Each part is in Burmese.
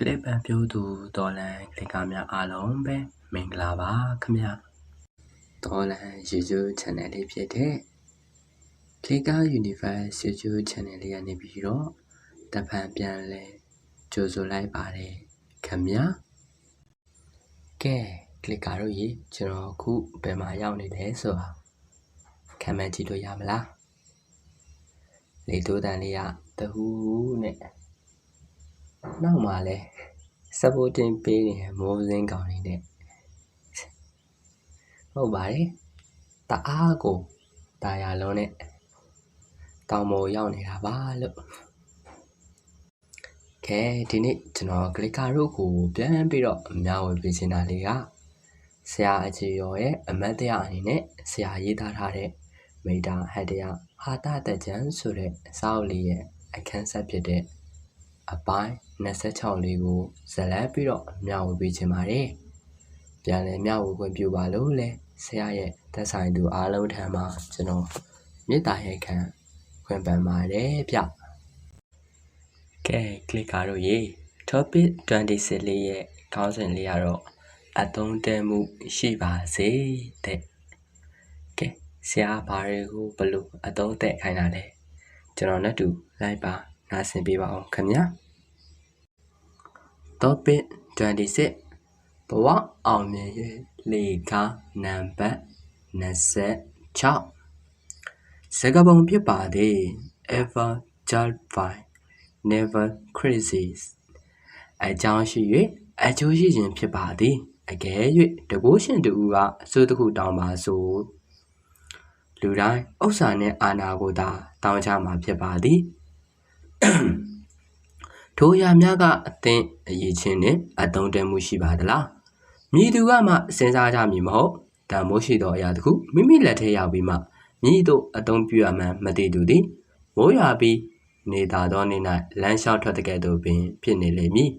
ကလစ်ပန်ပြိုးသူတော်လန်ကလစ်ကားများအားလုံးပဲမင်္ဂလာပါခင်ဗျာတော်လန် YouTube channel လေးဖြစ်တဲ့ကလစ်ကား Universe YouTube channel လေးကနေပြီးတော့တပံပြန်လဲကြိုဆိုလိုက်ပါတယ်ခင်ဗျာကဲကလစ်ကာတို့ရေကျွန်တော်အခုဘယ်မှာရောက်နေလဲဆိုတာခံမှန်းကြည့်လို့ရမလားလေတိုးတန်လေးကတဟူးနဲ့ နောက်မှလဲစပိုတင်ပေးနေမိုးစင်းကောင်လေးနဲ့ဟုတ်ပါတယ်တအားကိုတာယာလုံးနဲ့တောင်ပေါ်ရောက်နေတာပါလို့ကဲဒီနေ့ကျွန်တော်ကလစ်ကာတို့ကိုပြန်ပြီးတော့အများဝေပေးချင်တာလေးကဆရာအကြီးရောရဲ့အမတ်တရားအနေနဲ့ဆရာရေးသားထားတဲ့မိတာဟတ်တရားဟာတာတကြံဆိုတဲ့အစာအုပ်လေးရဲ့အခန်းဆက်ဖြစ်တဲ့ အပိုင်း26လေးကိုဇက်လက်ပြီးတော့မျှဝေပေးချင်ပါတယ်။ပြန်လည်မျှဝေခွင့်ပြုပါလို့လဲဆရာရဲ့သက်ဆိုင်သူအားလုံးထံမှာကျွန်တော်မေတ္တာရဲ့ခံခွင့်ပန်ပါတယ်ဗျ။ကဲကလစ်ကာတို့ရေ topic 26လေးရဲ့ခေါင်းစဉ်လေးကတော့အသုံးတည့်မှုရှိပါစေတဲ့။ကဲဆရာဘာတွေကိုဘလို့အသုံးတည့်ခိုင်းတာလဲကျွန်တော်နဲ့တူလိုက်ပါ နားဆင်ပေးပါအောင်ခင်ဗျာ topic 26ဘဝအောင်မြင်ရေးလေကားနံပါတ်26စကားပုံဖြစ်ပါသည် ever justify never criticize အကြောင်းရှိ၍အကျိုးရှိခြင်းဖြစ်ပါသည်အကယ်၍တကုရှင်တူကအစိုးတစ်ခုတောင်းပါဆိုလူတိုင်းဥစ္စာနှင့်အာဏာကိုသာတောင်းချမှာဖြစ်ပါသည် ထိုအရာများကအသင်အရေးချင်းနှင့်အသုံးတည့်မှုရှိပါသလားမည်သူကမှစဉ်းစားကြမည်မဟုတ်တန်မိုးရှိသောအရာတစ်ခုမိမိလက်ထဲရောက်ပြီးမှမည်သို့အသုံးပြုရမှန်းမသိသူသည်မိုးရွာပြီးနေသာသောနေ့၌လမ်းလျှောက်ထွက်တဲ့ကဲ့သို့ပင်ဖြစ်နေလိမ့်မည်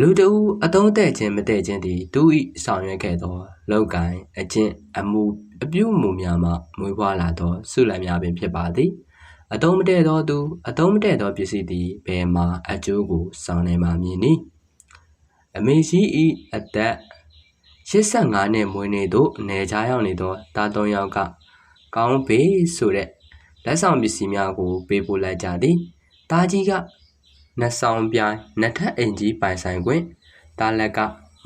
လူတဦးအသုံးတဲ့ခြင်းမတဲ့ခြင်းသည်သူ၏ဆောင်ရွက်ခဲ့သောလောက်ကင်အကျင့်အမှု အပြုအမူများမှမွေးဖွားလာသောဆုလတ်များပင်ဖြစ်ပါသည်အတုံးမတဲ့သောသူအတုံးမတဲ့သောပစ္စည်းသည်ဘယ်မှာအကျိုးကိုဆောင်နေမှမည်နည်းအမေရှိဤအသက်85နှစ်မွေးနေ့သို့နေကြရောက်နေသောတာသုံးယောက်ကကောင်းဘေးဆိုတဲ့လက်ဆောင်ပစ္စည်းများကိုပေးပို့လိုက်ကြသည်တာကြီးကနှဆောင်ပြိုင်နှစ်ထပ်အိမ်ကြီးပိုင်ဆိုင်ခွင့်တာလက်က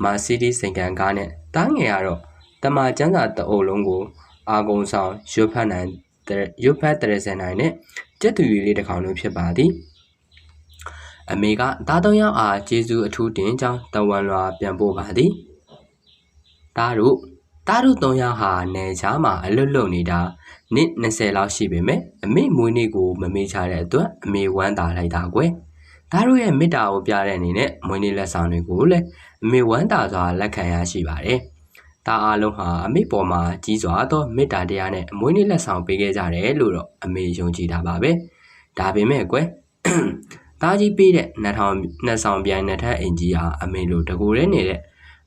မာစီးတီးစိန်ကန်ကားနဲ့တားငယ်ရတော့ တမကျန်းစာတအုပ်လုံးကိုအာကုံဆောင်ရွတ်ဖတ်နိုင်ရွတ်ဖတ်တရစင်နိုင်နဲ့ကျက်သူရီလေးတစ်ခေါင်လုံးဖြစ်ပါသည်အမေကသားသုံးယောက်အားကျေးဇူးအထူးတင်ကြောင်းတဝန်လွာပြန်ပို့ပါသည်တားတို့တားတို့သုံးယောက်ဟာနေချားမှာအလွတ်လွတ်နေတာနှစ်20လောက်ရှိပေမဲ့အမေမွေးနေ့ကိုမမေ့ချတဲ့အတွက်အမေဝမ်းသာလိုက်တာကွယ်ဒါတို့ရဲ့မေတ္တာကိုပြတဲ့အနေနဲ့မွေးနေ့လက်ဆောင်တွေကိုလည်းအမေဝမ်းသာစွာလက်ခံရရှိပါတယ်။ ဒါအားလုံးဟာအမေပေါ်မှာကြီးစွာသောမေတ္တာတရားနဲ့အမွေးနေ့လက်ဆောင်ပေးခဲ့ကြတယ်လို့တော့အမေယုံကြည်တာပါပဲ။ဒါပေမဲ့ကွယ်တားကြီးပေးတဲ့နှစ်ထောင်နှစ်ဆောင်ပြိုင်နှစ်ထပ်အင်ကြီးဟာအမေလိုတကူရဲနေတဲ့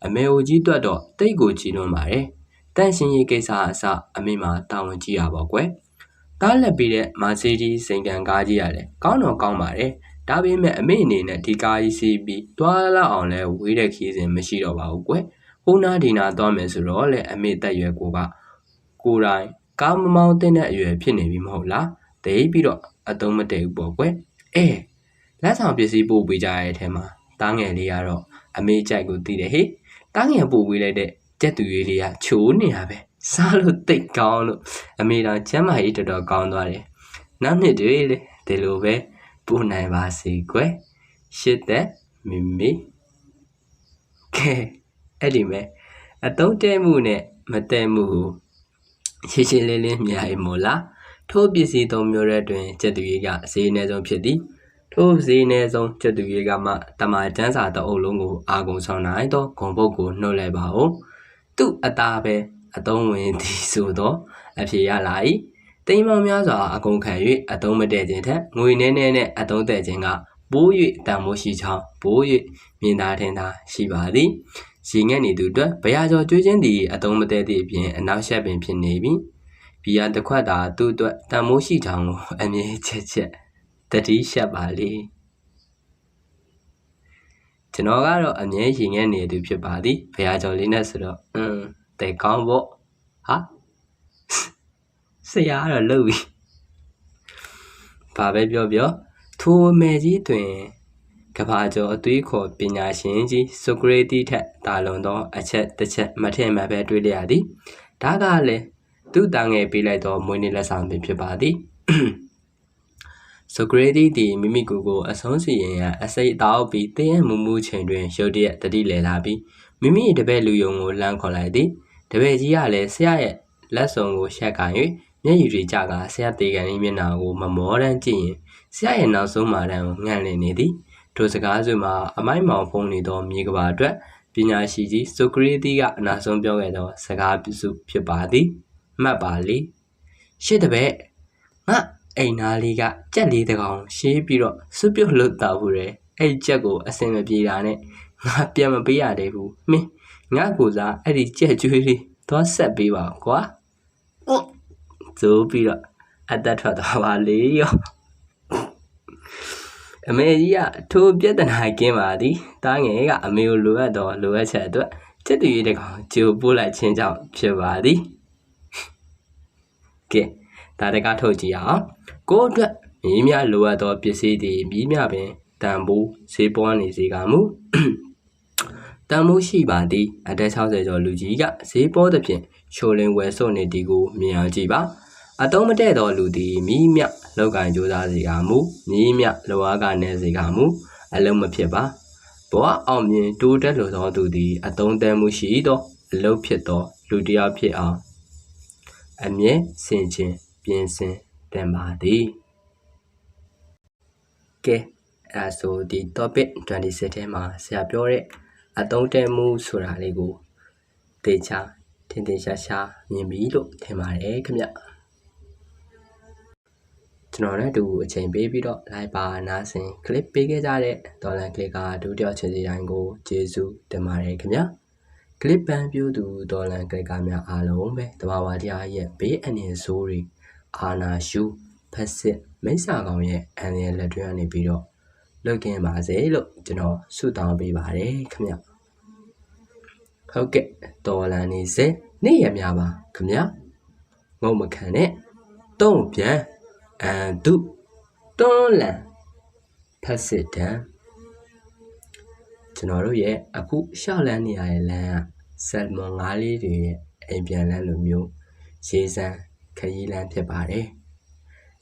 အမေအိုကြီးတွတ်တော့တိတ်ကိုကြီးလွန်းပါတယ်။တန့်ရှင်ရေးကိစ္စအစအမေမှာတာဝန်ကြီးရပါကွယ်။တားလက်ပေးတဲ့မာစီးကြီးစိန်ကန်ကားကြီးရတယ်။ကောင်းတော့ကောင်းပါတယ်။ဒါပေမဲ့အမေအနေနဲ့ဒီကားကြီးစီးပြီးတွားလောက်အောင်လဲဝေးတဲ့ခီးစဉ်မရှိတော့ပါဘူးကွယ် ဟိုနာဒီနာသွားမယ်ဆိုတော့လေအမေတက်ရွယ်ကိုကကိုယ်တိုင်ကားမမောင်းတဲ့အရွယ်ဖြစ်နေပြီမဟုတ်လားဒိတ်ပြီးတော့အတုံးမတည့်ဘူးပေါ့ကွယ်အဲလက်ဆောင်ပစ္စည်းပို့ပေးကြရတဲ့အထက်မှာတားငယ်လေးကတော့အမေကြိုက်ကိုတည်တယ်ဟေးတားငယ်ပို့ပေးလိုက်တဲ့ကြက်သူလေးလေးကချိုးနေတာပဲစားလို့တိတ်ကောင်းလို့အမေတော်ကျမ်းမာရေးတော်တော်ကောင်းသွားတယ်နောက်နှစ်တွေလေဒီလိုပဲပို့နိုင်ပါစေကွယ်ရှစ်သက်မိမိကဲ အဲ့ဒီမဲ့အတုံးတဲမှုနဲ့မတဲမှုကိုရှင်းရှင်းလင်းလင်းမြင်ရမို့လားထိုးပစ္စည်းသုံးမျိုးရဲ့တွင်ကျက်သူရေးကဈေးအနည်းဆုံးဖြစ်သည်ထိုဈေးအနည်းဆုံးကျက်သူရေးကမှတမန်ကျန်းစာတအုပ်လုံးကိုအာကုံဆောင်နိုင်သောဂုံပုတ်ကိုနှုတ်လိုက်ပါဦးသူ့အသားပဲအတုံးဝင်သည်ဆိုသောအဖြေရလာ၏တိမ်မောင်များစွာအကုန်ခံ၍အသုံးမတည့်ခြင်းထက်ငွေနှဲနှဲနဲ့အသုံးတည့်ခြင်းကပိုး၍တန်မိုးရှိချောင်းပိုး၍မြင်သာထင်သာရှိပါသည် ရေငက်နေသူအတွက်ဘရာကျော်ကျွေးခြင်းသည်အသုံးမတည့်သည့်အပြင်အနောက်ရှက်ပင်ဖြစ်နေပြီဘီယာတစ်ခွက်သာသူ့အတွက်တန်မိုးရှိချောင်းကိုအမြဲချက်ချက်တတိရှက်ပါလေကျွန်တော်ကတော့အမြဲရင်ငဲနေသူဖြစ်ပါသည်ဘုရားကျော်လေးနဲ့ဆိုတော့အင်းတဲ့ကောင်းပေါ့ဟာဆရာကတော့လှုပ်ပြီဘာပဲပြောပြောထိုအမေကြီးတွင် ကဘာကျော်အသွေးခေါ်ပညာရှင်ကြီးဆိုကရေတီထက်တာလွန်သောအချက်တစ်ချက်မထင်မှပဲတွေးလျရသည်ဒါကလည်းသူ့တန်ငယ်ပေးလိုက်သောမွေးနေ့လက်ဆောင်ပင်ဖြစ်ပါသည်ဆိုကရေတီသည်မိမိကိုယ်ကိုအဆုံးစီရင်ရန်အစိတ်အသောပြီးတင်းရမူမူချိန်တွင်ရုတ်တရက်တတိလဲလာပြီးမိမိတပည့်လူယုံကိုလှမ်းခေါ်လိုက်သည်တပည့်ကြီးကလည်းဆရာရဲ့လက်စုံကိုရှက်ကင်၍မျက်ရည်တွေကျကဆရာတေကန်၏မျက်နှာကိုမမောတမ်းကြည့်ရင်ဆရာရဲ့နောက်ဆုံးမာတမ်းကိုငန့်လည်နေသည် ထိုစကားစုမှာအမိုက်မောင်ဖုံးနေသောမြေကဘာအတွက်ပညာရှိကြီးဆိုကရေတီကအနာဆုံးပြောခဲ့သောစကားစုဖြစ်ပါသည်မှတ်ပါလေရှစ်တပည့်ငါအိမ်သားလေးကကြက်လေးတကောင်ရှေးပြီးတော့စွပြုတ်လွတ်တော့ဘူးတဲ့အဲ့ကြက်ကိုအစင်မပြေတာနဲ့ငါပြန်မပေးရသေးဘူးမင်းငါကိုစားအဲ့ဒီကြက်ကျွေးလေးသွားဆက်ပေးပါကွာဟုတ်ဇိုးပြီးတော့အသက်ထွက်သွားပါလေရော အမေကြီးကထိုပြဿနာကင်းပါသည်တားငယ်ကအမေကိုလိုအပ်တော့လိုအပ်ချက်အတွက်ချစ်သူရေးတကောင်ကြိုပို့လိုက်ခြင်းကြောင့်ဖြစ်ပါသည်ကဲဒါတကထုတ်ကြည့်အောင်ကိုယ့်အတွက်မြင်းများလိုအပ်သောပစ္စည်းတွေမြင်းများပင်တန်ဖိုးဈေးပွားနေစေကမူတန်မိုးရှိပါသည်အသက်60ကျော်လူကြီးကဈေးပေါ်သဖြင့်ချိုလင်းဝယ်စွန့်နေသည်ကိုမြင်အောင်ကြည့်ပါ အတုံးမတဲ့သောလူသည်မိမြလောက်ကင်ကြိုးစားစေကမူမိမြလောအားကနေစေကမူအလုံးမဖြစ်ပါဘဝအောင်မြင်တိုးတက်လိုသောသူသည်အတုံးတဲမှုရှိသောအလုံးဖြစ်သောလူတစ်ယောက်ဖြစ်အောင်အမြဲဆင်ခြင်ပြင်ဆင်တင်ပါသည်ကဲအဲဆိုဒီ topic 26ထဲမှာဆရာပြောတဲ့အတုံးတဲမှုဆိုတာလေးကိုတေချာထင်ထင်ရှားရှားမြင်ပြီလို့ထင်ပါတယ်ခင်ဗျ ကျွန်တော်နဲ့အတူအချိန်ပေးပြီးတော့ live ပါနားဆင် clip ပေးခဲ့ကြတဲ့ဒေါ်လန် clip ကဒုတိယချင်စီတိုင်းကိုကျေးဇူးတင်ပါတယ်ခင်ဗျာ clip ပန်ပြူသူဒေါ်လန် clip ကများအားလုံးပဲတဘာဝတရားရဲ့ဘေးအနေဆိုးတွေအာနာရှုဖက်စစ်မိစ္ဆာကောင်ရဲ့အန်ရဲ့လက်တွဲကနေပြီးတော့လွတ်ကင်းပါစေလို့ကျွန်တော်ဆုတောင်းပေးပါတယ်ခင်ဗျဟုတ်ကဲ့တော်လန်နေစေနေ့ရများပါခင်ဗျငုံမခံနဲ့တုံးပြန် အန်တုတွန်းလန်ဖက်စစ်တံကျွန်တော်တို့ရဲ့အခုရှောက်လန်းနေရတဲ့လမ်းကဆယ်မွန်ငါးလေးတွေရဲ့အိမ်ပြန်လန်းလိုမျိုးရေးစမ်းခရီးလမ်းဖြစ်ပါတယ်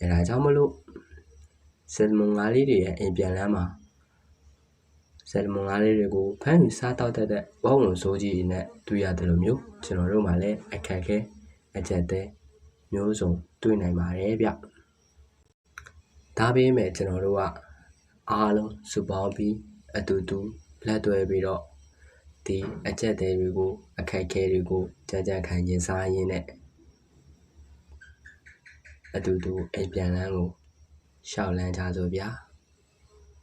အဲဒါကြောင့်မလို့ဆယ်မွန်ငါးလေးတွေရဲ့အိမ်ပြန်လန်းမှာဆယ်မွန်ငါးလေးတွေကိုဖမ်းယူစားတောက်တဲ့ဝုံလုံးစိုးကြီးနဲ့တွေ့ရတယ်လို့မျိုးကျွန်တော်တို့မှလည်းအခက်ခဲအကြက်တဲမျိုးစုံတွေ့နိုင်ပါတယ်ဗျ ဒါပေမဲ့ကျွန်တော်တို့ကအားလုံးစုပေါင်းပြီးအတူတူလက်တွဲပြီးတော့ဒီအကြက်တဲတွေကိုအခက်ခဲတွေကိုကြကြခံရင်စားရင်းနဲ့အတူတူအိမ်ပြန်လန်းကိုရှောက်လန်းကြစို့ဗျာ